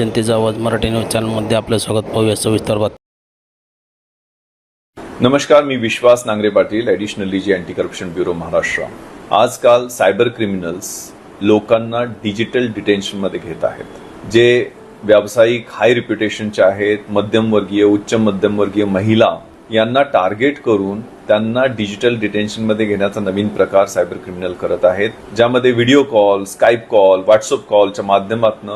जनतेचा आवाज मराठी न्यूज चॅनलमध्ये आपलं स्वागत. पाहूया सविस्तर बात नमस्कार मी Vishwas Nangare Patil additional DG anti corruption bureau Maharashtra आजकाल सायबर क्रिमिनल्स लोकांना डिजिटल डिटेन्शनमध्ये घेत आहेत. जे व्यावसायिक हाय रिप्युटेशनचे आहेत मध्यमवर्गीय उच्च मध्यमवर्गीय महिला यांना टार्गेट करून त्यांना डिजिटल डिटेन्शनमध्ये घेण्याचा नवीन प्रकार सायबर क्रिमिनल करत आहेत. ज्यामध्ये video call Skype call WhatsApp कॉलच्या माध्यमातून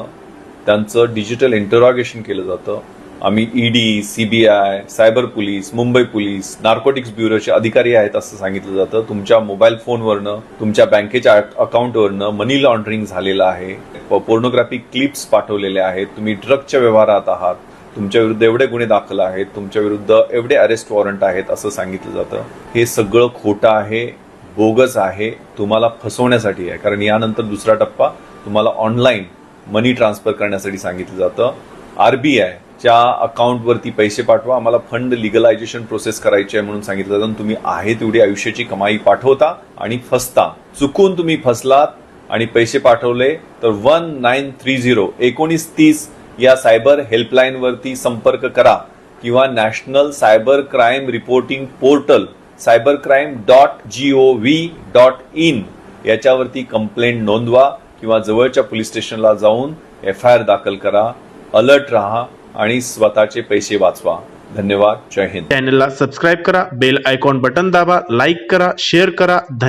त्यांचं डिजिटल इंटरॉगेशन केलं जातं. आम्ही ED CBI cyber police Mumbai police narcotics ब्युरोचे अधिकारी आहेत असं सांगितलं जातं. तुमच्या मोबाईल फोनवरनं तुमच्या बँकेच्या अकाउंटवरनं मनी लॉन्ड्रिंग झालेलं आहे. पोर्नोग्राफी क्लिप्स पाठवलेल्या आहेत. तुम्ही ड्रगच्या व्यवहारात आहात. तुमच्या विरुद्ध एवढे गुन्हे दाखल आहेत. तुमच्या विरुद्ध एवढे अरेस्ट वॉरंट आहेत असं सांगितलं जातं. हे सगळं खोटं आहे बोगस आहे तुम्हाला फसवण्यासाठी आहे. कारण यानंतर दुसरा टप्पा तुम्हाला ऑनलाईन मनी ट्रान्सफर करण्यासाठी सांगितलं जातं. आरबीआय च्या अकाउंटवरती पैसे पाठवा. आम्हाला फंड लिगलायझेशन प्रोसेस करायची आहे म्हणून सांगितलं जातं. तुम्ही आहे तेवढी आयुष्याची कमाई पाठवता आणि फसता. चुकून तुम्ही फसलात आणि पैसे पाठवले तर वन नाईन थ्री झिरो एकोणीस तीस या सायबर हेल्पलाईनवरती संपर्क करा किंवा national cyber crime reporting portal cyber crime dot G O V dot in याच्यावरती कंप्लेंट नोंदवा. किंवा जवळच्या पोलीस स्टेशनला जाऊन एफ आय आर दाखल करा अलर्ट राहा आणि स्वतःचे पैसे वाचवा. धन्यवाद. जय हिंद. चॅनलला सबस्क्राईब करा बेल आयकॉन बटन दाबा लाईक करा शेअर करा. धन्यवाद